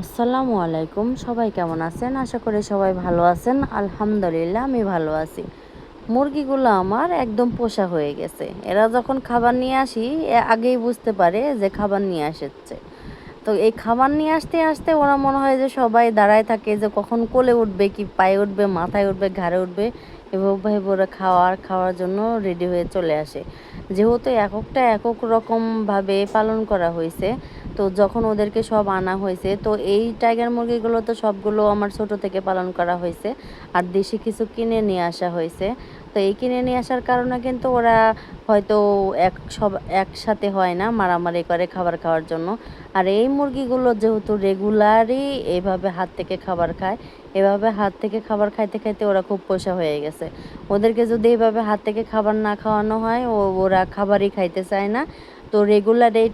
আসসালামু আলাইকুম। সবাই কেমন আছেন? আশা করি সবাই ভালো আছেন। আলহামদুলিল্লাহ, আমি ভালো আছি। মুরগিগুলো আমার একদম পোষা হয়ে গেছে। এরা যখন খাবার নিয়ে আসি আগেই বুঝতে পারে যে খাবার নিয়ে আসছে। তো এই খাবার নিয়ে আসতে আসতে ওরা মনে হয় যে সবাই দাঁড়ায় থাকে যে কখন কোলে উঠবে, কি পায়ে উঠবে, মাথায় উঠবে, ঘাড়ে উঠবে, এভাবে ওরা খাওয়ার খাওয়ার জন্য রেডি হয়ে চলে আসে। যেহেতু এককটা একক রকমভাবে পালন করা হয়েছে, তো যখন ওদেরকে সব আনা হয়েছে, তো এই টাইগার মুরগিগুলো তো সবগুলো আমার ছোট থেকে পালন করা হয়েছে, আর দেশি কিছু কিনে নিয়ে আসা হয়েছে। তো এই কিনে নিয়ে আসার কারণে কিন্তু ওরা হয়তো এক সব, একসাথে হয় না মারামারি করে খাবার খাওয়ার জন্য। আর এই মুরগিগুলো যেহেতু রেগুলারই এইভাবে হাত থেকে খাবার খায়, এভাবে হাত থেকে খাবার খাইতে খাইতে ওরা খুব পোষা হয়ে গেছে। ওদেরকে যদি এভাবে হাত থেকে খাবার না খাওয়ানো হয়, ও, ওরা খাবারই খাইতে চায় না। তো রেগুলার এই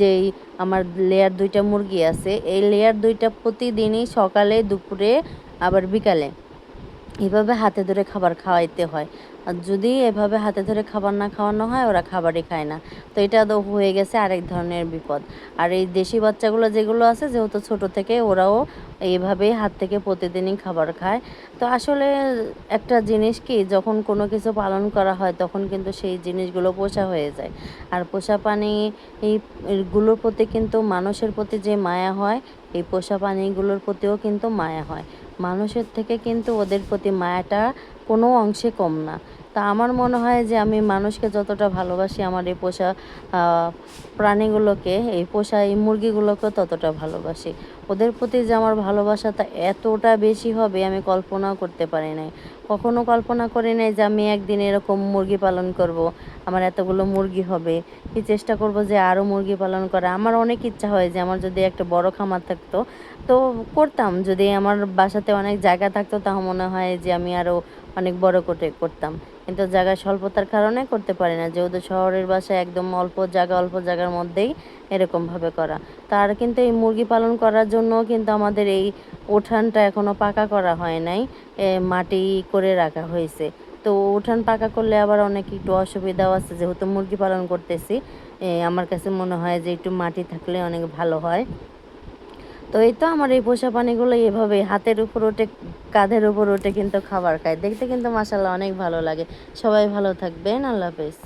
যেই আমার লেয়ার দুইটা মুরগি আছে, এই লেয়ার দুইটা প্রতিদিনই সকালে, দুপুরে, আবার বিকালে এভাবে হাতে ধরে খাবার খাওয়াইতে হয়। আর যদি এভাবে হাতে ধরে খাবার না খাওয়ানো হয়, ওরা খাবারই খায় না। তো এটা তো হয়ে গেছে আরেক ধরনের বিপদ। আর এই দেশি বাচ্চাগুলো যেগুলো আছে, যেহেতু ছোট থেকে, ওরাও এইভাবেই হাত থেকে প্রতিদিনই খাবার খায়। তো আসলে একটা জিনিস কি, যখন কোনো কিছু পালন করা হয়, তখন কিন্তু সেই জিনিসগুলো পোষা হয়ে যায়। আর পোষা পানি এইগুলোর প্রতি কিন্তু মানুষের প্রতি যে মায়া হয়, এই পোষা প্রাণীগুলোর প্রতিও কিন্তু মায়া হয়। মানুষের থেকে কিন্তু ওদের প্রতি মায়াটা কোনো অংশে কম না। তা আমার মনে হয় যে আমি মানুষকে যতটা ভালোবাসি আমার এই পোষা প্রাণীগুলোকে, এই পোষা, এই মুরগিগুলোকে ততটা ভালোবাসি। ওদের প্রতি যে আমার ভালোবাসাটা এতটা বেশি হবে আমি কল্পনাও করতে পারি নাই। কখনো কল্পনা করি নাই যে আমি একদিন এরকম মুরগি পালন করব, আমার এতগুলো মুরগি হবে। কি চেষ্টা করব যে আরও মুরগি পালন করা? আমার অনেক ইচ্ছা হয় যে আমার যদি একটা বড় খামার থাকতো, তো করতাম। যদি আমার বাসাতে অনেক জায়গা থাকতো তাহলে মনে হয় যে আমি আরও অনেক বড় করে করতাম। কিন্তু জায়গা স্বল্পতার কারণে করতে পারি না। যেহেতু শহরের বাসায় একদম অল্প জায়গা, অল্প জায়গার মধ্যেই এরকমভাবে করা। তার কিন্তু এই মুরগি পালন করার জন্য কিন্তু আমাদের এই উঠানটা এখনও পাকা করা হয় নাই। মাটি করে রাখা হয়েছে। তো উঠান পাকা করলে আবার অনেক একটু অসুবিধাও আছে। যেহেতু মুরগি পালন করতেছি আমার কাছে মনে হয় যে একটু মাটি থাকলে অনেক ভালো হয়। তো এই তো আমার এই পোষা পানিগুলো এভাবে হাতের উপর ওঠে, কাঁধের উপর ওঠে কিন্তু খাবার খায়। দেখতে কিন্তু মাসাল্লাহ অনেক ভালো লাগে। সবাই ভালো থাকবেন, আল্লাহ হাফেজ।